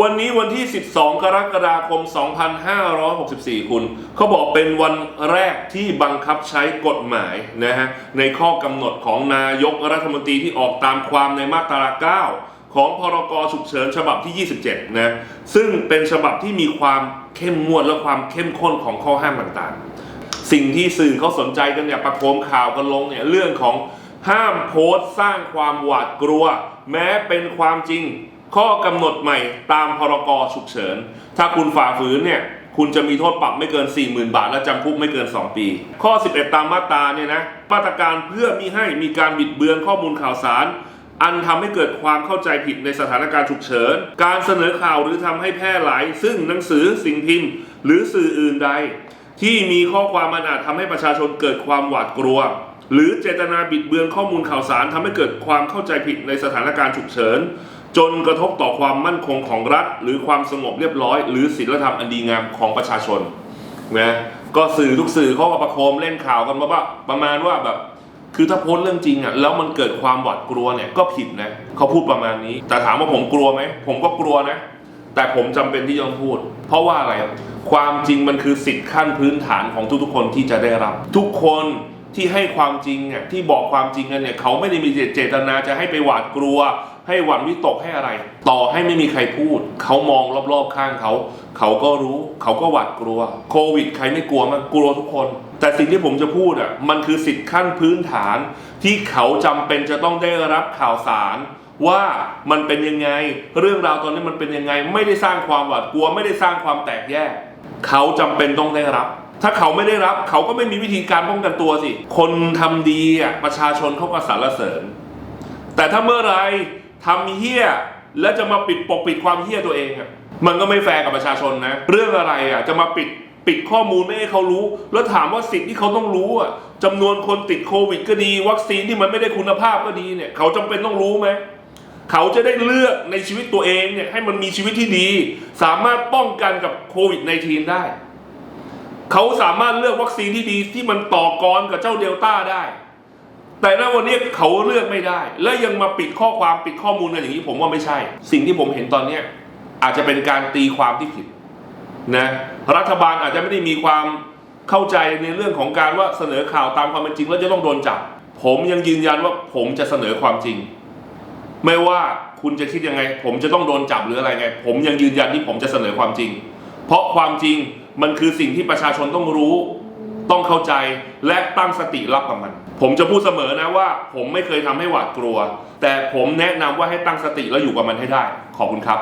วันนี้วันที่ 12 กรกฎาคม 2564 คุณเขาบอกเป็นวันแรกที่บังคับใช้กฎหมายนะฮะในข้อกำหนดของนายกรัฐมนตรีที่ออกตามความในมาตรา 9 ของพรกฉุกเฉินฉบับที่ 27 นะ ซึ่งเป็นฉบับที่มีความเข้มงวดและความเข้มข้นของข้อห้ามต่างๆ สิ่งที่สื่อเขาสนใจกันเนี่ยประโคมข่าวกันลงเนี่ยเรื่องของห้ามโพสต์สร้างความหวาดกลัว แม้เป็นความจริง ข้อกำหนดใหม่ตามพรกฉุกเฉิน ถ้าคุณฝ่าฝืนเนี่ยคุณจะมีโทษปรับไม่เกิน 40,000 บาท และจำคุกไม่เกิน 2 ปี ข้อ 11 ตามมาตราเนี่ยนะมาตรการเพื่อมิให้มีการบิดเบือนข้อมูลข่าวสาร อันทำให้เกิดความเข้าใจผิดในสถานการณ์ฉุกเฉิน การเสนอข่าวหรือทำให้แพร่หลาย ซึ่งหนังสือสิ่งพิมพ์ หรือสื่ออื่นใด ที่มีข้อความมันอาจทำให้ประชาชนเกิดความหวาดกลัว หรือเจตนาบิดเบือนข้อมูลข่าวสารทำให้เกิดความเข้าใจผิดในสถานการณ์ฉุกเฉิน จนกระทบต่อความมั่นคงของรัฐ หรือความสงบเรียบร้อย หรือศีลธรรมอันดีงามของประชาชนนะก็สื่อทุกสื่อเขาก็ประโคมเล่นข่าวกันมาว่าประมาณว่าแบบ คือถ้าโพสต์เรื่องจริงอะแล้วมันเกิดความหวาดกลัวเนี่ยก็ผิดนะเขาพูดประมาณนี้ แต่ถามว่าผมกลัวไหมผมก็กลัวนะ แต่ผมจำเป็นที่จะต้องพูด เพราะว่าอะไรความจริงมันคือสิทธิ์ขั้นพื้นฐานของทุกๆคนที่จะได้รับ ทุกคน ที่ให้ความจริงอะที่บอกความจริงกันเนี่ยเขาไม่ได้มีเจตนาจะให้ไปหวาดกลัว ให้หวั่นวิตกให้อะไร ต่อให้ไม่มีใครพูด เขามองรอบๆข้างเขา เขาก็รู้เขาก็หวาดกลัวโควิด ใครไม่กลัวมันกลัวทุกคน แต่สิ่งที่ผมจะพูดอะมันคือสิทธิขั้นพื้นฐาน ที่เขาจำเป็นจะต้องได้รับข่าวสารว่ามันเป็นยังไง เรื่องราวตอนนี้มันเป็นยังไง ไม่ได้สร้างความหวาดกลัว ไม่ได้สร้างความแตกแยก เขาจำเป็นต้องได้รับ ถ้าเขาไม่ได้รับเขาก็ไม่มีวิธีการป้องกันตัวสิ คนทำดีอะประชาชนเขาก็สรรเสริญ แต่ถ้าเมื่อไรทำเฮี้ยแล้วจะมาปิดปกปิดความเฮี้ยตัวเองอะมันก็ไม่แฟร์กับประชาชนนะ เรื่องอะไรอะจะมาปิดปิดข้อมูลไม่ให้เขารู้ แล้วถามว่าสิ่งที่เขาต้องรู้อะจำนวนคนติดโควิดก็ดี วัคซีนที่มันไม่ได้คุณภาพก็ดีเนี่ย เขาจำเป็นต้องรู้ไหมเขาจะได้เลือกในชีวิตตัวเองเนี่ยให้มันมีชีวิตที่ดี สามารถป้องกันกับโควิด -19 ได้ เขาสามารถเลือกวัคซีนที่ดีที่มันต่อกรกับเจ้าเดลต้าได้ แต่ณวันนี้เขาเลือกไม่ได้ และยังมาปิดข้อความปิดข้อมูลกันอย่างนี้ผมว่าไม่ใช่ สิ่งที่ผมเห็นตอนเนี้อาจจะเป็นการตีความที่ผิดนะรัฐบาลอาจจะไม่ได้มีความเข้าใจในเรื่องของการว่าเสนอข่าวตามความเป็นจริงแล้วจะต้องโดนจับ ผมยังยืนยันว่าผมจะเสนอความจริง ไม่ว่าคุณจะคิดยังไง ผมจะต้องโดนจับหรืออะไรไง ผมยังยืนยันที่ผมจะเสนอความจริง เพราะความจริง มันคือสิ่งที่ประชาชนต้องรู้ ต้องเข้าใจและตั้งสติรับกับมัน ผมจะพูดเสมอนะว่า ผมไม่เคยทำให้หวาดกลัว แต่ผมแนะนำว่าให้ตั้งสติแล้วอยู่กับมันให้ได้ ขอบคุณครับ